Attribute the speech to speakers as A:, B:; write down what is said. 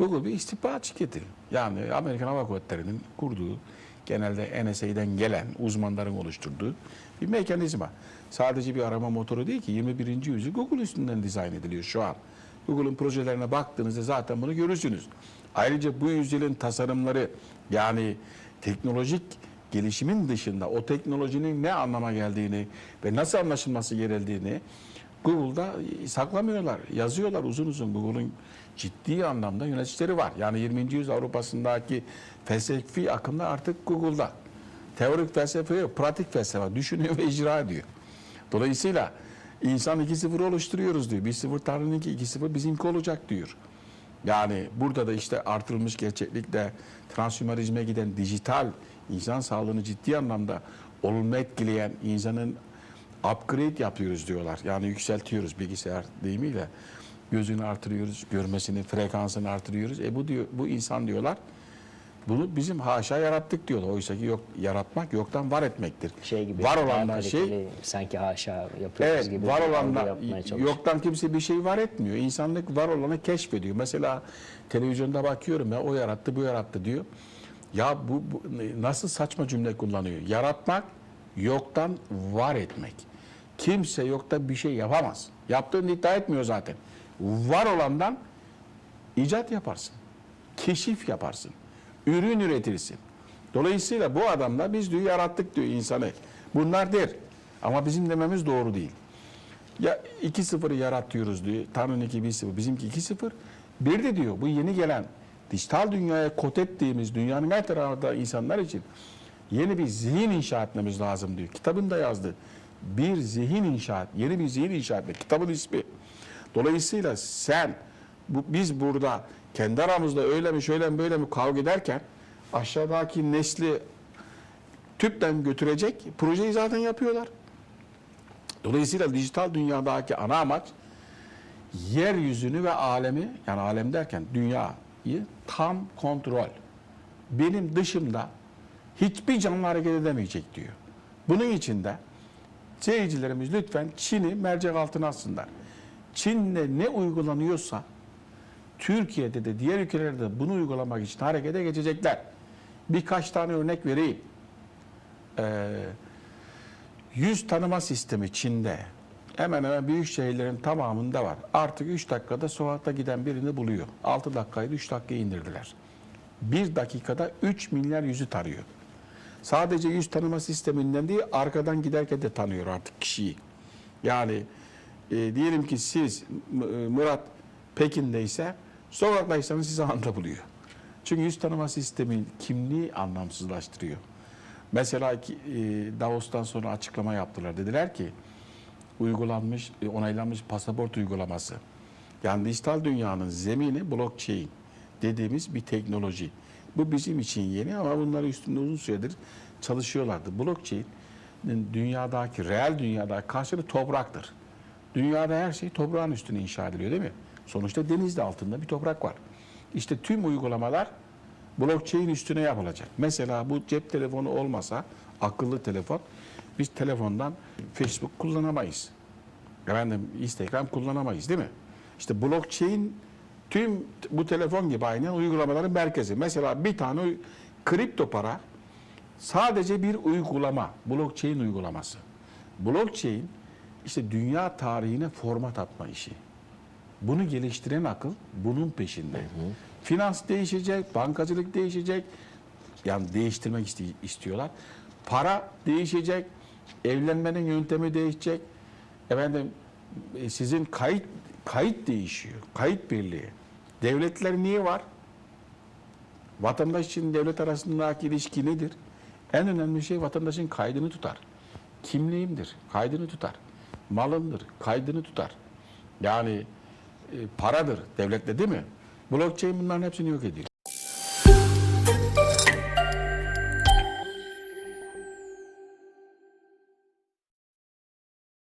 A: Google bir istihbarat şirketi. Yani Amerikan Hava Kuvvetleri'nin kurduğu, genelde NSA'den gelen uzmanların oluşturduğu bir mekanizma. Sadece bir arama motoru değil ki 21. yüzyıl Google üstünden dizayn ediliyor şu an. Google'ın projelerine baktığınızda zaten bunu görürsünüz. Ayrıca bu yüzyılın tasarımları yani teknolojik gelişimin dışında o teknolojinin ne anlama geldiğini ve nasıl anlaşılması gerektiğini Google'da saklamıyorlar. Yazıyorlar uzun uzun. Google'ın ciddi anlamda yöneticileri var. Yani 20. yüzyıl Avrupa'sındaki felsefi akımlar artık Google'da. Teorik felsefe yok, pratik felsefe. Düşünüyor ve icra ediyor. Dolayısıyla insan 2-0 oluşturuyoruz diyor. 1-0 Tanrı'nınki 2-0 bizimki olacak diyor. Yani burada da işte artırılmış gerçeklikle transhumanizme giden dijital insan sağlığını ciddi anlamda olumlu etkileyen insanın upgrade yapıyoruz diyorlar. Yani yükseltiyoruz bilgisayar deyimiyle. Gözünü artırıyoruz, görmesini, frekansını artırıyoruz. E bu diyor bu insan diyorlar. Bunu bizim haşa yarattık diyorlar. Oysa ki yok yaratmak yoktan var etmektir.
B: Şey gibi.
A: var olanlar şey
B: sanki haşa yapıyoruz
A: Evet,
B: gibi.
A: var
B: çalışıyor.
A: yoktan kimse bir şey var etmiyor. İnsanlık var olanı keşfediyor. Mesela televizyonda bakıyorum ya o yarattı bu yarattı diyor. Ya bu, bu nasıl saçma cümle kullanıyor? Yaratmak yoktan var etmek. Kimse yokta bir şey yapamaz. Yaptığını iddia etmiyor zaten. Var olandan icat yaparsın. Keşif yaparsın. Ürün üretirsin. Dolayısıyla bu adamla biz diyor yarattık diyor insanı. Bunlar der. Ama bizim dememiz doğru değil. Ya 2-0'ı yaratıyoruz diyor. Tanrı'nın 2-1-0. Bizimki 2-0. Bir de diyor bu yeni gelen dijital dünyaya kod ettiğimiz dünyanın her tarafında insanlar için yeni bir zihin inşa etmemiz lazım diyor. Kitabında yazdı. Bir zihin inşaat, yeni bir zihin inşa etmek. Kitabın ismi. Dolayısıyla sen bu, biz burada kendi aramızda öyle mi şöyle mi böyle mi kavga ederken aşağıdaki nesli tüpten götürecek projeyi zaten yapıyorlar. Dolayısıyla dijital dünyadaki ana amaç yeryüzünü ve alemi yani alem derken dünyayı tam kontrol. Benim dışımda hiçbir canlı hareket edemeyecek diyor. Bunun için de seyircilerimiz lütfen Çin'i mercek altına alsınlar. Çin'de ne uygulanıyorsa Türkiye'de de diğer ülkelerde de bunu uygulamak için harekete geçecekler. Birkaç tane örnek vereyim. Ee, yüz tanıma sistemi Çin'de hemen hemen büyük şehirlerin tamamında var. Artık 3 dakikada sokakta giden birini buluyor. 6 dakikayı 3 dakikaya indirdiler. 1 dakikada 3 milyar yüzü tarıyor. Sadece yüz tanıma sisteminden değil arkadan giderken de tanıyor artık kişiyi. Yani e, diyelim ki siz e, Murat Pekin'deyse sokaktaysanız sizi anda buluyor. Çünkü yüz tanıma sistemi kimliği anlamsızlaştırıyor. Mesela e, Davos'tan sonra açıklama yaptılar. Dediler ki uygulanmış, e, onaylanmış pasaport uygulaması. Yani dijital dünyanın zemini blockchain dediğimiz bir teknoloji. Bu bizim için yeni ama bunlar üstünde uzun süredir çalışıyorlardı. Blockchain'in dünyadaki, reel dünyadaki karşılığı topraktır. Dünyada her şey toprağın üstüne inşa ediliyor değil mi? Sonuçta denizde altında bir toprak var. İşte tüm uygulamalar blockchain üstüne yapılacak. Mesela bu cep telefonu olmasa, akıllı telefon, biz telefondan Facebook kullanamayız. Efendim Instagram kullanamayız değil mi? İşte blockchain tüm bu telefon gibi aynen uygulamaların merkezi. Mesela bir tane kripto para sadece bir uygulama, blockchain uygulaması. Blockchain işte dünya tarihine format atma işi. Bunu geliştiren akıl bunun peşinde. Finans değişecek, bankacılık değişecek. Yani değiştirmek iste- istiyorlar. Para değişecek, evlenmenin yöntemi değişecek. Efendim e, sizin kayıt kayıt değişiyor. Kayıt birliği. Devletler niye var? Vatandaş için devlet arasındaki ilişki nedir? En önemli şey vatandaşın kaydını tutar. Kimliğimdir, kaydını tutar. Malımdır, kaydını tutar. Yani e, paradır devlette değil mi? Blockchain bunların hepsini yok ediyor.